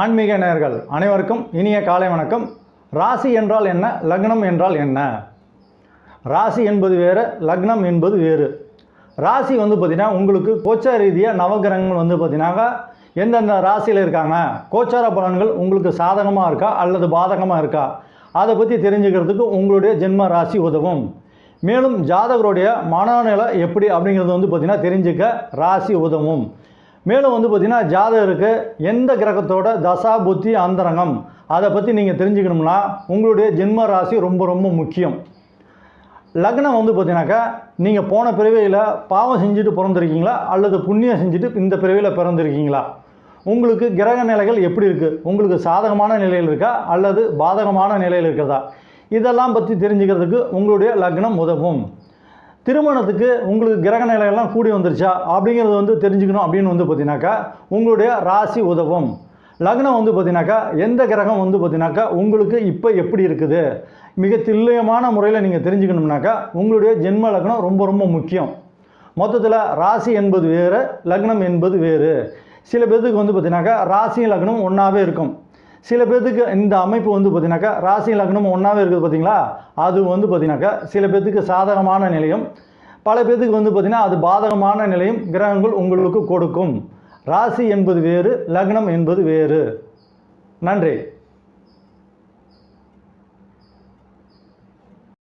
ஆன்மீக நேயர்கள் அனைவருக்கும் இனிய காலை வணக்கம். ராசி என்றால் என்ன? லக்னம் என்றால் என்ன? ராசி என்பது வேறு லக்னம் என்பது வேறு. ராசி வந்து பார்த்திங்கன்னா உங்களுக்கு கோச்சார ரீதியாக நவகிரகங்கள் வந்து பார்த்தீங்கன்னாக்கா எந்தெந்த ராசியில் இருக்காங்க? கோச்சார பலன்கள் உங்களுக்கு சாதகமாக இருக்கா? அல்லது பாதகமாக இருக்கா? அதை பற்றி தெரிஞ்சுக்கிறதுக்கு உங்களுடைய ஜென்ம ராசி உதவும். மேலும் ஜாதகருடைய மனநிலை எப்படி அப்படிங்கிறது வந்து பார்த்திங்கன்னா தெரிஞ்சுக்க ராசி உதவும். மேலும் வந்து பார்த்திங்கன்னா ஜாதகருக்கு எந்த கிரகத்தோட தசா புத்தி அந்தரங்கம் அதை பற்றி நீங்கள் தெரிஞ்சுக்கணும்னா உங்களுடைய ஜென்ம ராசி ரொம்ப ரொம்ப முக்கியம். லக்னம் வந்து பார்த்தீங்கன்னாக்கா நீங்கள் போன பிறவியில் பாவம் செஞ்சுட்டு பிறந்திருக்கீங்களா? அல்லது புண்ணியம் செஞ்சுட்டு இந்த பிறவியில் பிறந்திருக்கீங்களா? உங்களுக்கு கிரக நிலைகள் எப்படி இருக்குது உங்களுக்கு சாதகமான நிலையில் இருக்கா? அல்லது பாதகமான நிலையில் இருக்கிறதா? இதெல்லாம் பற்றி தெரிஞ்சுக்கிறதுக்கு உங்களுடைய லக்னம் உதவும். திருமணத்துக்கு உங்களுக்கு கிரக நிலையெல்லாம் கூடி வந்துருச்சா? அப்படிங்கிறது வந்து தெரிஞ்சுக்கணும் அப்படின்னு வந்து பார்த்தீங்கன்னாக்கா உங்களுடைய ராசி உதவும். லக்னம் வந்து பார்த்தீங்கன்னாக்கா எந்த கிரகம் வந்து பார்த்தீங்கன்னாக்கா உங்களுக்கு இப்போ எப்படி இருக்குது? மிக துல்லியமான முறையில் நீங்கள் தெரிஞ்சுக்கணும்னாக்கா உங்களுடைய ஜென்ம லக்னம் ரொம்ப ரொம்ப முக்கியம். மொத்தத்தில் ராசி என்பது வேறு லக்னம் என்பது வேறு. சில பேர்த்துக்கு வந்து பார்த்தீங்கன்னாக்கா ராசி லக்னம் ஒன்றாவே இருக்கும். சில பேர்த்துக்கு இந்த அமைப்பு வந்து பார்த்தீங்கன்னாக்கா ராசி லக்னம் ஒன்றாவே இருக்குது பார்த்தீங்களா? அது வந்து பார்த்தீங்கன்னாக்கா சில பேர்த்துக்கு சாதகமான நிலையும் பல பேர்த்துக்கு வந்து பார்த்தீங்கன்னா அது பாதகமான நிலையும் கிரகங்கள் உங்களுக்கு கொடுக்கும். ராசி என்பது வேறு லக்னம் என்பது வேறு. நன்றி.